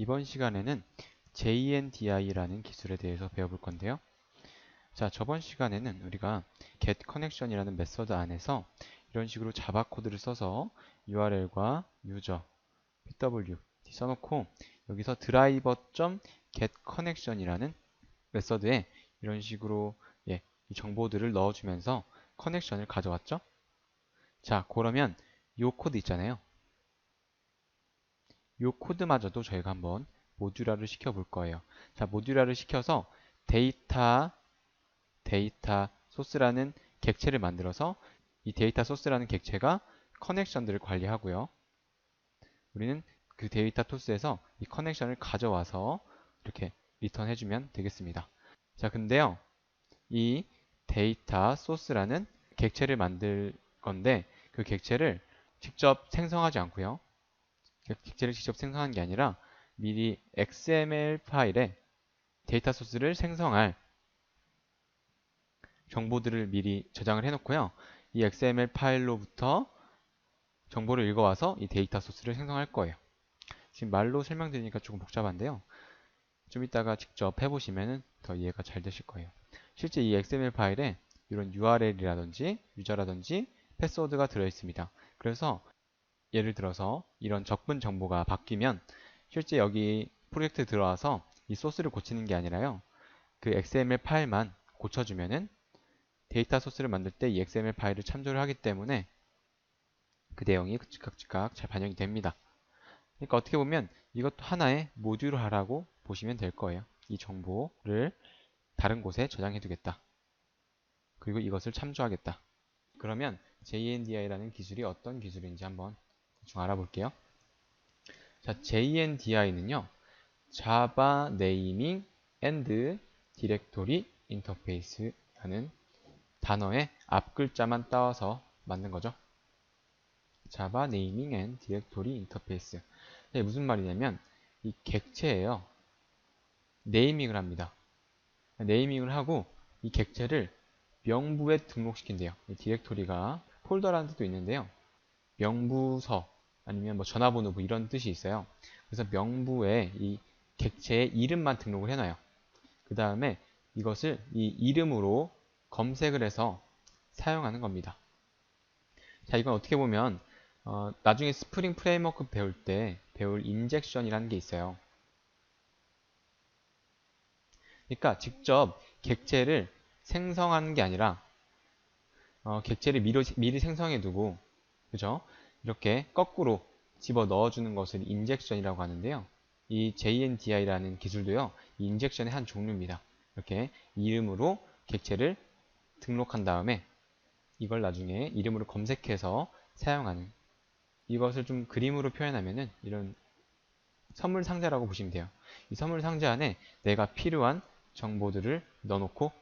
이번 시간에는 JNDI라는 기술에 대해서 배워볼 건데요. 자, 저번 시간에는 우리가 getConnection이라는 메서드 안에서 이런 식으로 자바 코드를 써서 URL과 user, pw 써놓고 여기서 driver.getConnection이라는 메서드에 이런 식으로 예, 이 정보들을 넣어주면서 커넥션을 가져왔죠. 자, 그러면 이 코드 있잖아요. 이 코드마저도 저희가 한번 모듈화를 시켜 볼 거예요. 자, 모듈화를 시켜서 데이터 데이터 소스라는 객체를 만들어서 이 데이터 소스라는 객체가 커넥션들을 관리하고요. 우리는 그 데이터 소스에서 이 커넥션을 가져와서 이렇게 리턴 해주면 되겠습니다. 자, 근데요. 이 데이터 소스라는 객체를 만들 건데 그 객체를 직접 생성하지 않고요. 객체를 직접 생성한 게 아니라 미리 XML 파일에 데이터 소스를 생성할 정보들을 미리 저장을 해놓고요. 이 XML 파일로부터 정보를 읽어와서 이 데이터 소스를 생성할 거예요. 지금 말로 설명드리니까 조금 복잡한데요. 좀 이따가 직접 해보시면 더 이해가 잘 되실 거예요. 실제 이 XML 파일에 이런 URL이라든지 유저라든지 패스워드가 들어있습니다. 그래서 예를 들어서 이런 적분 정보가 바뀌면 실제 여기 프로젝트 들어와서 이 소스를 고치는 게 아니라요. 그 XML 파일만 고쳐주면은 데이터 소스를 만들 때 이 XML 파일을 참조를 하기 때문에 그 내용이 즉각 즉각 잘 반영이 됩니다. 그러니까 어떻게 보면 이것도 하나의 모듈화라고 보시면 될 거예요. 이 정보를 다른 곳에 저장해 두겠다. 그리고 이것을 참조하겠다. 그러면 JNDI라는 기술이 어떤 기술인지 한번 대충 알아볼게요. 자, JNDI는요. Java Naming and Directory Interface라는 단어의 앞 글자만 따와서 만든 거죠. Java Naming and Directory Interface. 이게 무슨 말이냐면 이 객체예요. 네이밍을 합니다. 네이밍을 하고 이 객체를 명부에 등록시킨대요. 이 디렉토리가 폴더라는 뜻도 있는데요. 명부서 아니면 뭐 전화번호 뭐 이런 뜻이 있어요. 그래서 명부에 이 객체의 이름만 등록을 해놔요. 그 다음에 이것을 이 이름으로 검색을 해서 사용하는 겁니다. 자, 이건 어떻게 보면 어, 나중에 스프링 프레임워크 배울 때 배울 인젝션이라는 게 있어요. 그러니까 직접 객체를 생성하는 게 아니라 어, 객체를 미리, 미리 생성해 두고 그죠? 이렇게 거꾸로 집어 넣어주는 것을 인젝션이라고 하는데요. 이 JNDI라는 기술도요. 이 인젝션의 한 종류입니다. 이렇게 이름으로 객체를 등록한 다음에 이걸 나중에 이름으로 검색해서 사용하는 이것을 좀 그림으로 표현하면은 이런 선물 상자라고 보시면 돼요. 이 선물 상자 안에 내가 필요한 정보들을 넣어놓고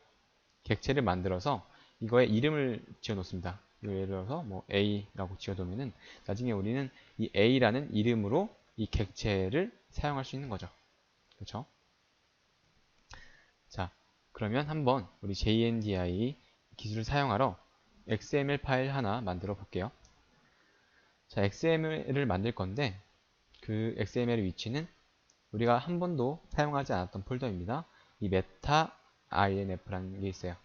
객체를 만들어서 이거에 이름을 지어 놓습니다. 예를 들어서 뭐 A라고 지어두면은 나중에 우리는 이 A라는 이름으로 이 객체를 사용할 수 있는 거죠. 그렇죠? 자, 그러면 한번 우리 JNDI 기술을 사용하러 XML 파일 하나 만들어 볼게요. 자, XML을 만들 건데 그 XML의 위치는 우리가 한 번도 사용하지 않았던 폴더입니다. 이 메타 inf라는 게 있어요.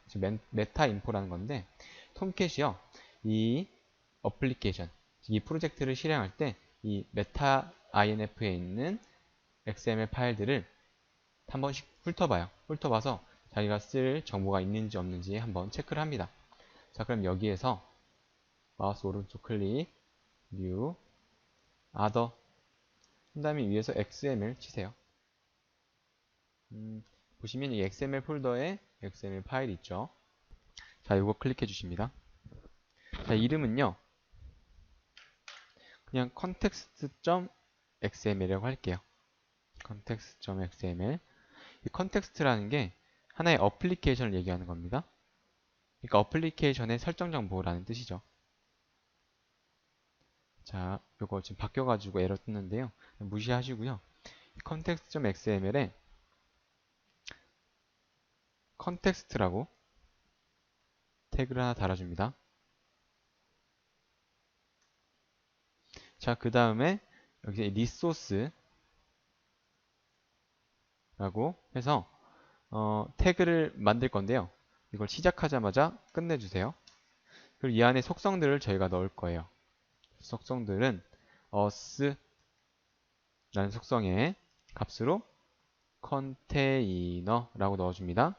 메타 인포라는 건데 톰캣이요. 이 어플리케이션, 이 프로젝트를 실행할 때 이 메타 inf에 있는 XML 파일들을 한 번씩 훑어봐요. 훑어봐서 자기가 쓸 정보가 있는지 없는지 한번 체크를 합니다. 자, 그럼 여기에서 마우스 오른쪽 클릭, New, Other, 그 다음에 위에서 XML 치세요. 음, 보시면 이 XML 폴더에 XML 파일 있죠. 자, 이거 클릭해 주십니다. 자, 이름은요. 그냥 context.xml이라고 할게요. context.xml 이 context라는 게 하나의 어플리케이션을 얘기하는 겁니다. 그러니까 어플리케이션의 설정 정보라는 뜻이죠. 자, 이거 지금 바뀌어가지고 에러 뜨는데요. 무시하시고요. context.xml에 context라고 태그를 하나 달아줍니다. 자, 그 다음에 여기 리소스 라고 해서 어, 태그를 만들 건데요. 이걸 시작하자마자 끝내주세요. 그리고 이 안에 속성들을 저희가 넣을 거예요. 속성들은 us 라는 속성의 값으로 컨테이너라고 넣어줍니다.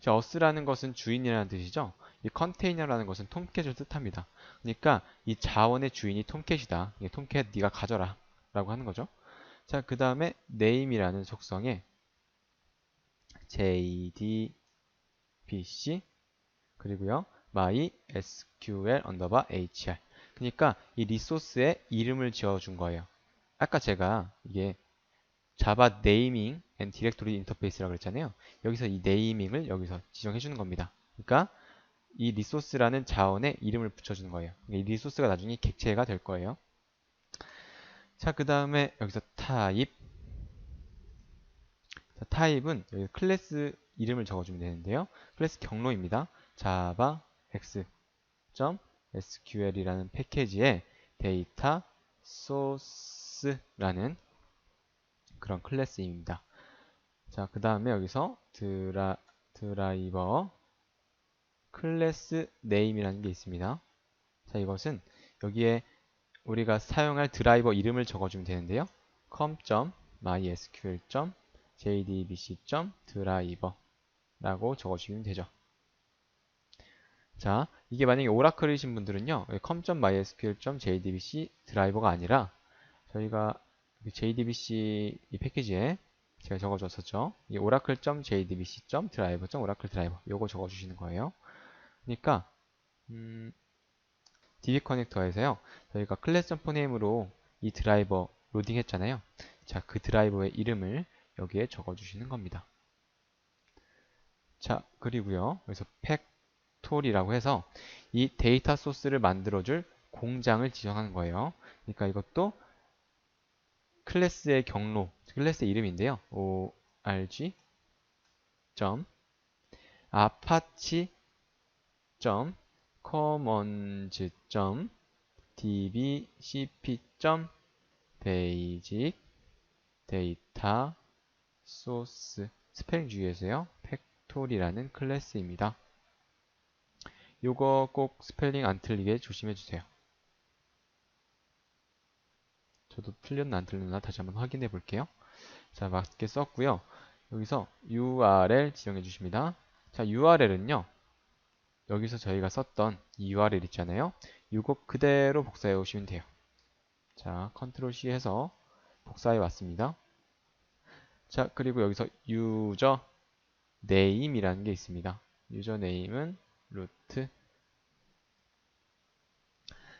자, us라는 것은 주인이라는 뜻이죠. 이 컨테이너라는 것은 톰캣을 뜻합니다. 그러니까 이 자원의 주인이 톰캣이다. 톰캣 네가 가져라 라고 하는 거죠. 자, 그 다음에 name이라는 속성에 jdbc 그리고요 mysql 언더바 hr 그러니까 이 리소스에 이름을 지어준 거예요. 아까 제가 이게 자바 네이밍 앤 디렉토리 인터페이스라고 그랬잖아요. 여기서 이 네이밍을 여기서 지정해 주는 겁니다. 그러니까 이 리소스라는 자원에 이름을 붙여주는 거예요. 이 리소스가 나중에 객체가 될 거예요. 자, 그 다음에 여기서 타입. 자, 타입은 여기 클래스 이름을 적어주면 되는데요. 클래스 경로입니다. java x.sql이라는 패키지에 데이터 source라는 그런 클래스입니다. 자, 그 다음에 여기서 드라, 드라이버 클래스 네임이라는 게 있습니다. 자, 이것은 여기에 우리가 사용할 드라이버 이름을 적어주면 되는데요. com.mysql.jdbc.driver 라고 적어주시면 되죠. 자, 이게 만약에 오라클이신 분들은요, com.mysql.jdbc 드라이버가 아니라 저희가 JDBC 이 패키지에 제가 적어줬었죠. 이 oracle.jdbc.driver.oracle driver 요거 적어주시는 거예요. 그러니까 음, DB 커넥터에서요. 저희가 클래스.name으로 이 드라이버 로딩 했잖아요. 자, 그 드라이버의 이름을 여기에 적어 주시는 겁니다. 자, 그리고요. 여기서 팩토리라고 해서 이 데이터 소스를 만들어 줄 공장을 지정하는 거예요. 그러니까 이것도 클래스의 경로, 클래스의 이름인데요. org 점 아파치 점 commons 점 dbcp 점 basic 데이터 소스 스펠링 주의해서요. 팩토리라는 클래스입니다. 요거 꼭 스펠링 안 틀리게 조심해 주세요. 저도 틀렸나 안 틀렸나 다시 한번 확인해 볼게요. 자, 맞게 썼고요. 여기서 URL 지정해 주십니다. 자, URL은요. 여기서 저희가 썼던 URL 있잖아요. 이거 그대로 복사해 오시면 돼요. 자, 컨트롤 C 해서 복사해 왔습니다. 자, 그리고 여기서 유저 네임이라는 게 있습니다. 유저 네임은 루트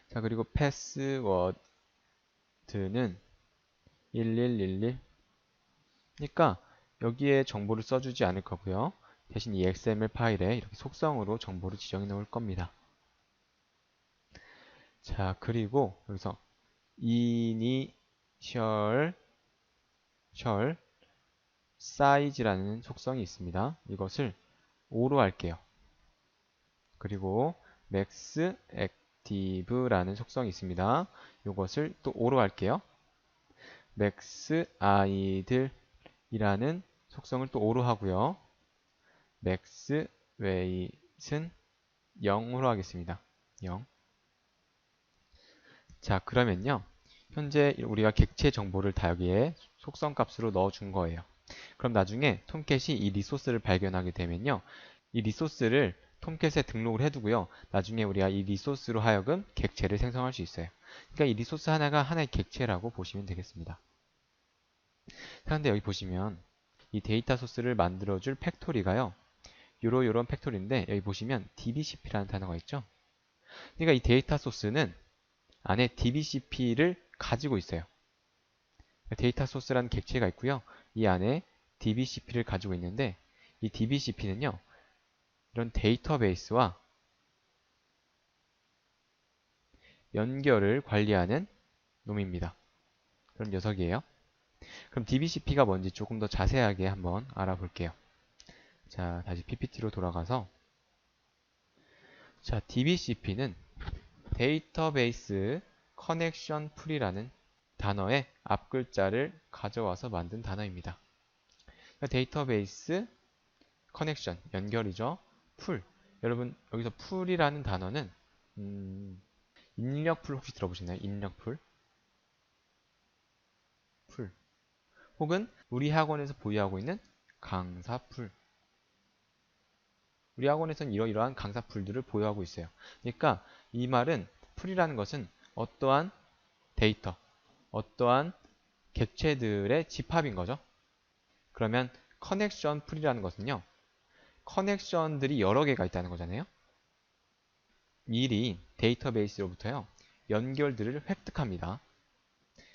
자, 그리고 패스워드 는 1111 그러니까 여기에 정보를 써주지 않을 거고요. 대신 이 XML 파일에 이렇게 속성으로 정보를 지정해 놓을 겁니다. 자, 그리고 여기서 initial size라는 속성이 있습니다. 이것을 5로 할게요. 그리고 max active라는 속성이 있습니다. 이것을 또 5로 할게요. max idle이라는 속성을 또 5로 하고요. Weight은 0으로 하겠습니다. 0. 자, 그러면요. 현재 우리가 객체 정보를 다 여기에 속성 값으로 넣어준 거예요. 그럼 나중에 톰캣이 이 리소스를 발견하게 되면요. 이 리소스를 톰캣에 등록을 해두고요. 나중에 우리가 이 리소스로 하여금 객체를 생성할 수 있어요. 그러니까 이 리소스 하나가 하나의 객체라고 보시면 되겠습니다. 그런데 여기 보시면 이 데이터 소스를 만들어줄 팩토리가요. 요러 요런 팩토리인데 여기 보시면 dbcp라는 단어가 있죠. 그러니까 이 데이터 소스는 안에 dbcp를 가지고 있어요. 데이터 소스라는 객체가 있고요. 이 안에 dbcp를 가지고 있는데 이 dbcp는요. 이런 데이터베이스와 연결을 관리하는 놈입니다. 그런 녀석이에요. 그럼 DBCP가 뭔지 조금 더 자세하게 한번 알아볼게요. 자, 다시 PPT로 돌아가서 자, DBCP는 데이터베이스 커넥션 풀이라는 단어의 앞 글자를 가져와서 만든 단어입니다. 그러니까 데이터베이스 커넥션 연결이죠. 풀 여러분 여기서 풀이라는 단어는 음, 입력풀 혹시 들어보셨나요? 입력풀 풀 혹은 우리 학원에서 보유하고 있는 강사풀 우리 학원에서는 이러이러한 강사 풀들을 보유하고 있어요. 그러니까 이 말은 풀이라는 것은 어떠한 데이터, 어떠한 객체들의 집합인 거죠. 그러면 커넥션 풀이라는 것은요. 커넥션들이 여러 개가 있다는 거잖아요. 미리 데이터베이스로부터요. 연결들을 획득합니다.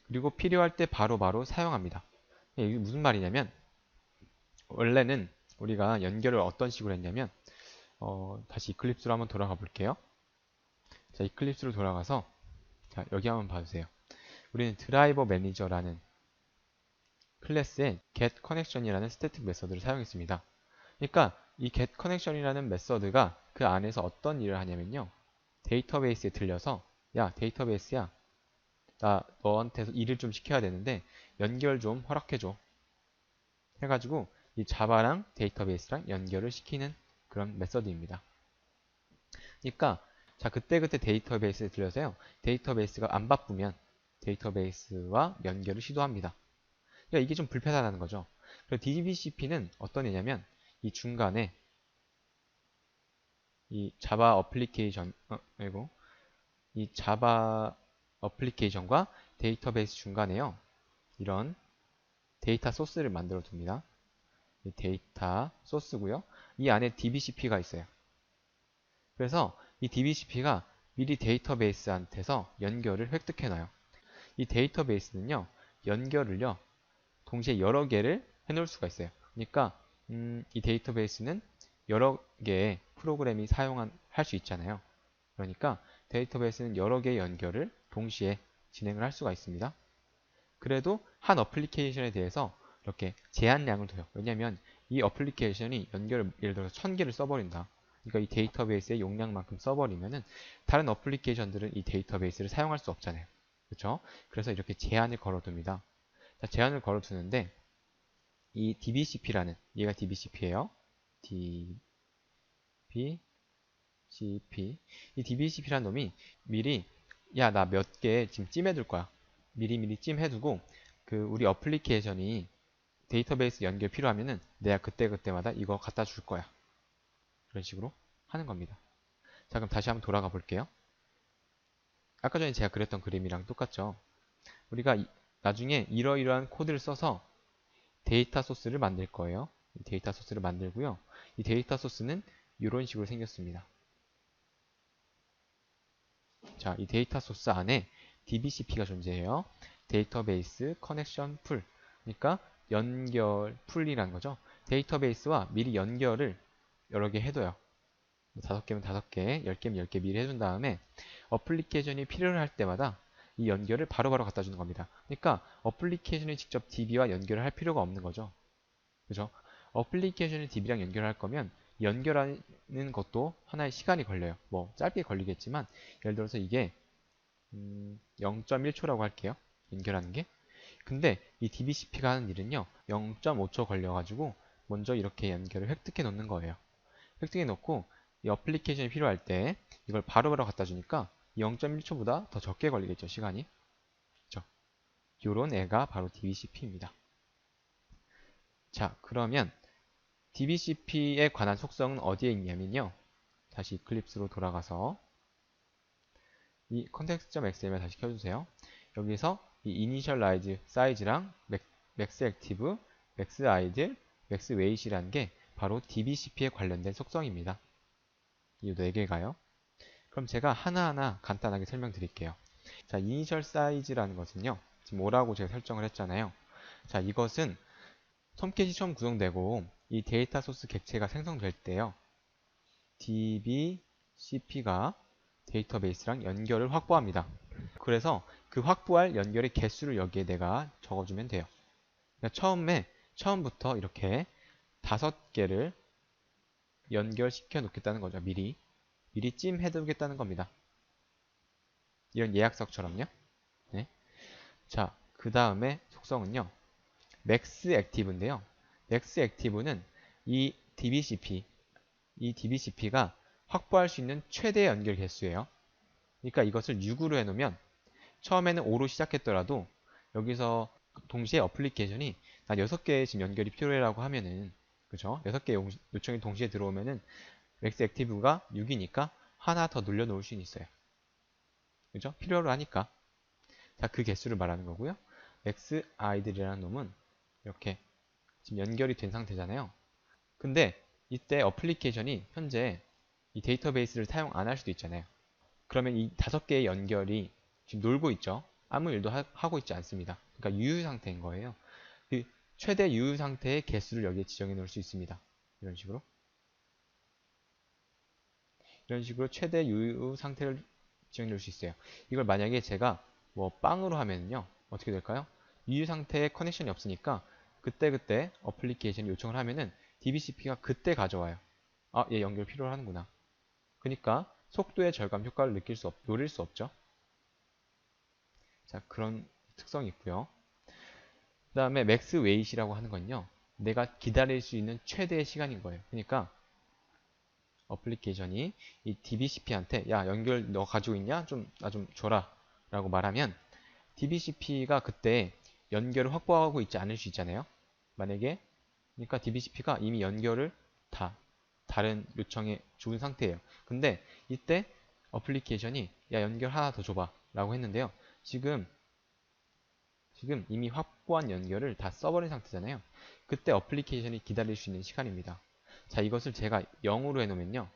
그리고 필요할 때 바로바로 바로 사용합니다. 이게 무슨 말이냐면 원래는 우리가 연결을 어떤 식으로 했냐면 어, 다시 이클립스로 한번 돌아가 볼게요. 자, 이클립스로 돌아가서 자, 여기 한번 봐주세요. 우리는 드라이버 매니저라는 클래스에 getConnection이라는 스태틱 메서드를 사용했습니다. 그러니까 이 getConnection이라는 메서드가 그 안에서 어떤 일을 하냐면요. 데이터베이스에 들려서 야 데이터베이스야 나 너한테 일을 좀 시켜야 되는데 연결 좀 허락해줘 해가지고 이 자바랑 데이터베이스랑 연결을 시키는 그런 메서드입니다. 그러니까 자 그때그때 데이터베이스에 들려서요. 데이터베이스가 안 바쁘면 데이터베이스와 연결을 시도합니다. 그러니까 이게 좀 불편하다는 거죠. 그리고 DBCP는 어떤 애냐면 이 중간에 이 자바 어플리케이션 어, 그리고 이 자바 어플리케이션과 데이터베이스 중간에요. 이런 데이터 소스를 만들어 둡니다. 데이터 소스고요. 이 안에 DBCP가 있어요. 그래서 이 DBCP가 미리 데이터베이스한테서 연결을 획득해 놔요. 이 데이터베이스는요. 연결을요. 동시에 여러 개를 해 놓을 수가 있어요. 그러니까 음, 이 데이터베이스는 여러 개의 프로그램이 사용한 할수 있잖아요. 그러니까 데이터베이스는 여러 개의 연결을 동시에 진행을 할 수가 있습니다. 그래도 한 어플리케이션에 대해서 이렇게 제한량을 둬요. 왜냐하면 이 어플리케이션이 연결을 예를 들어서 1000개를 써버린다. 그러니까 이 데이터베이스의 용량만큼 써버리면은 다른 어플리케이션들은 이 데이터베이스를 사용할 수 없잖아요. 그렇죠? 그래서 이렇게 제한을 걸어둡니다. 자, 제한을 걸어두는데 이 DBCP라는 얘가 DBCP예요. DBCP 이 DBCP라는 놈이 미리 야 나 몇 개 지금 찜해둘 거야. 미리 미리 찜해두고 그 우리 어플리케이션이 데이터베이스 연결 필요하면은 내가 그때그때마다 이거 갖다 줄 거야. 그런 식으로 하는 겁니다. 자, 그럼 다시 한번 돌아가 볼게요. 아까 전에 제가 그렸던 그림이랑 똑같죠? 우리가 이, 나중에 이러이러한 코드를 써서 데이터 소스를 만들 거예요. 데이터 소스를 만들고요. 이 데이터 소스는 이런 식으로 생겼습니다. 자, 이 데이터 소스 안에 DBCP가 존재해요. 데이터베이스 커넥션 풀. 그러니까 연결 풀이라는 거죠. 데이터베이스와 미리 연결을 여러 개 해둬요. 뭐 다섯 개면 다섯 개, 열 개면 열 개 미리 해준 다음에 어플리케이션이 필요할 때마다 이 연결을 바로바로 바로 갖다 주는 겁니다. 그러니까 어플리케이션이 직접 DB와 연결을 할 필요가 없는 거죠. 그죠? 어플리케이션이 DB랑 연결할 거면 연결하는 것도 하나의 시간이 걸려요. 뭐 짧게 걸리겠지만 예를 들어서 이게 음, 0.1초라고 할게요. 연결하는 게. 근데 이 DBCP가 하는 일은요. 0.5초 걸려가지고 먼저 이렇게 연결을 획득해 놓는 거예요. 획득해 놓고 이 어플리케이션이 필요할 때 이걸 바로 바로 갖다 주니까 0.1초보다 더 적게 걸리겠죠. 시간이. 그렇죠? 요런 애가 바로 DBCP입니다. 자, 그러면 DBCP에 관한 속성은 어디에 있냐면요. 다시 이클립스로 돌아가서 이 context.xml 다시 켜주세요. 여기서 이 initialize 사이즈랑 max active, max idle, max weight이라는 게 바로 DBCP에 관련된 속성입니다. 이네 개가요. 그럼 제가 하나하나 간단하게 설명드릴게요. 자, initial size라는 것은요. 지금 뭐라고 제가 설정을 했잖아요. 자, 이것은 톰캣이 처음 구성되고 이 데이터 소스 객체가 생성될 때요. DBCP가 데이터베이스랑 연결을 확보합니다. 그래서 그 확보할 연결의 개수를 여기에 내가 적어주면 돼요. 그러니까 처음에 처음부터 이렇게 다섯 개를 연결시켜 놓겠다는 거죠. 미리 미리 찜해 두겠다는 겁니다. 이런 예약석처럼요. 네. 자, 그 다음에 속성은요. 맥스 액티브인데요. 맥스 액티브는 이 DBCP, 이 DBCP가 확보할 수 있는 최대 연결 개수예요. 그러니까 이것을 6으로 해놓으면 처음에는 5로 시작했더라도 여기서 동시에 어플리케이션이 난 6개의 지금 연결이 필요해라고 하면은 그죠? 6개의 요청이 동시에 들어오면은 맥스 액티브가 6이니까 하나 더 늘려놓을 수 있어요. 그죠? 필요로 하니까. 자, 그 개수를 말하는 거고요. 맥스 아이들이라는 놈은 이렇게 지금 연결이 된 상태잖아요. 근데 이때 어플리케이션이 현재 이 데이터베이스를 사용 안 할 수도 있잖아요. 그러면 이 다섯 개의 연결이 지금 놀고 있죠. 아무 일도 하, 고 있지 않습니다. 그러니까 유효 상태인 거예요. 그 최대 유효 상태의 개수를 여기에 지정해 놓을 수 있습니다. 이런 식으로. 이런 식으로 최대 유효 상태를 지정해 놓을 수 있어요. 이걸 만약에 제가 뭐 빵으로 하면요. 어떻게 될까요? 유효 상태에 커넥션이 없으니까 그때그때 어플리케이션 요청을 하면은 DBCP가 그때 가져와요. 아, 얘 연결 필요하는구나. 그러니까 속도의 절감 효과를 느낄 수 없, 노릴 수 없죠. 자, 그런 특성이 있고요. 그 다음에 맥스 웨이시라고 하는 건요. 내가 기다릴 수 있는 최대의 시간인 거예요. 그러니까 어플리케이션이 이 DBCP한테 야 연결 너 가지고 있냐? 좀 나 좀 줘라 라고 말하면 DBCP가 그때 연결을 확보하고 있지 않을 수 있잖아요. 만약에 그러니까 DBCP가 이미 연결을 다 다른 요청에 준 상태예요. 근데 이때 어플리케이션이 야 연결 하나 더 줘봐 라고 했는데요. 지금 지금 이미 확보한 연결을 다 써버린 상태잖아요. 그때 어플리케이션이 기다릴 수 있는 시간입니다. 자 이것을 제가 0으로 해놓으면요.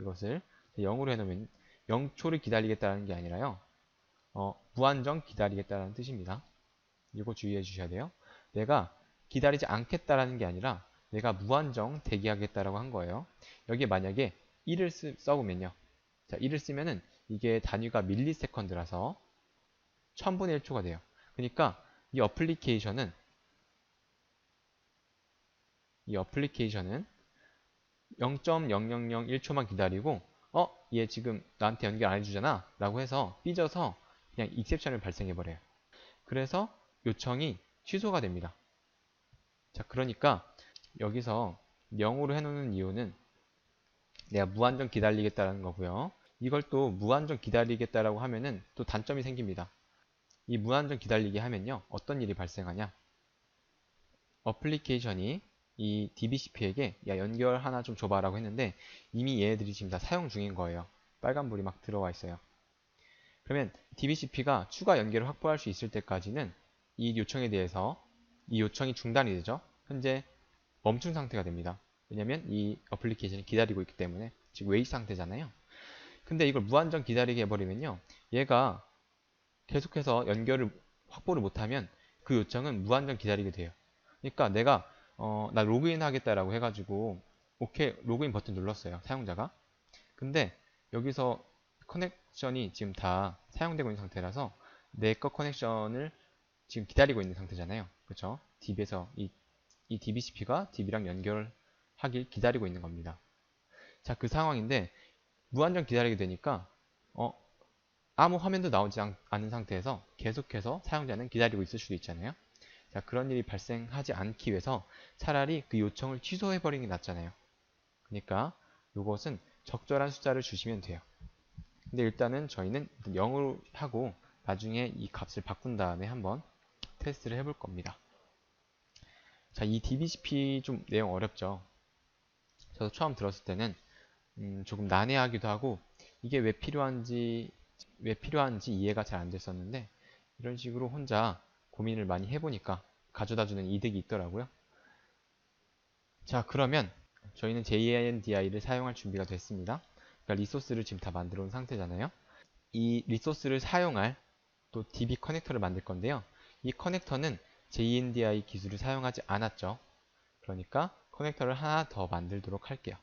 이것을 0으로 해놓으면 0초를 기다리겠다는 게 아니라요. 어, 무한정 기다리겠다는 뜻입니다. 이거 주의해 주셔야 돼요. 내가 기다리지 않겠다라는 게 아니라 내가 무한정 대기하겠다라고 한 거예요. 여기에 만약에 1을 쓰, 써보면요. 자, 1을 쓰면은 이게 단위가 밀리세컨드라서 1000분의 1초가 돼요. 그러니까 이 어플리케이션은 이 어플리케이션은 0.0001초만 기다리고 어? 얘 지금 나한테 연결 안 해주잖아 라고 해서 삐져서 그냥 익셉션을 발생해 버려요. 그래서 요청이 취소가 됩니다. 자, 그러니까 여기서 0으로 해놓는 이유는 내가 무한정 기다리겠다는 거고요. 이걸 또 무한정 기다리겠다라고 하면은 또 단점이 생깁니다. 이 무한정 기다리게 하면요. 어떤 일이 발생하냐? 어플리케이션이 이 DBCP에게 야 연결 하나 좀 줘봐라고 했는데 이미 얘네들이 지금 다 사용 중인 거예요. 빨간불이 막 들어와 있어요. 그러면 DBCP가 추가 연결을 확보할 수 있을 때까지는 이 요청에 대해서 이 요청이 중단이 되죠. 현재 멈춘 상태가 됩니다. 왜냐면 이 어플리케이션이 기다리고 있기 때문에 지금 웨이 상태잖아요. 근데 이걸 무한정 기다리게 해버리면요. 얘가 계속해서 연결을 확보를 못하면 그 요청은 무한정 기다리게 돼요. 그러니까 내가 어, 나 로그인 하겠다라고 해가지고 오케이 로그인 버튼 눌렀어요. 사용자가. 근데 여기서 커넥션이 지금 다 사용되고 있는 상태라서 내 거 커넥션을 지금 기다리고 있는 상태잖아요. 그렇죠? DB에서 이, 이 DBCP가 DB랑 연결하길 기다리고 있는 겁니다. 자, 그 상황인데 무한정 기다리게 되니까 어, 아무 화면도 나오지 않, 은 상태에서 계속해서 사용자는 기다리고 있을 수도 있잖아요. 자, 그런 일이 발생하지 않기 위해서 차라리 그 요청을 취소해버리는 게 낫잖아요. 그러니까 이것은 적절한 숫자를 주시면 돼요. 근데 일단은 저희는 0으로 하고 나중에 이 값을 바꾼 다음에 한번 테스트를 해볼 겁니다. 자, 이 DBCP 좀 내용 어렵죠? 저도 처음 들었을 때는 음, 조금 난해하기도 하고 이게 왜 필요한지 왜 필요한지 이해가 잘 안 됐었는데 이런 식으로 혼자 고민을 많이 해보니까 가져다주는 이득이 있더라고요. 자 그러면 저희는 JNDI를 사용할 준비가 됐습니다. 그러니까 리소스를 지금 다 만들어 온 상태잖아요. 이 리소스를 사용할 또 DB 커넥터를 만들 건데요. 이 커넥터는 JNDI 기술을 사용하지 않았죠. 그러니까 커넥터를 하나 더 만들도록 할게요.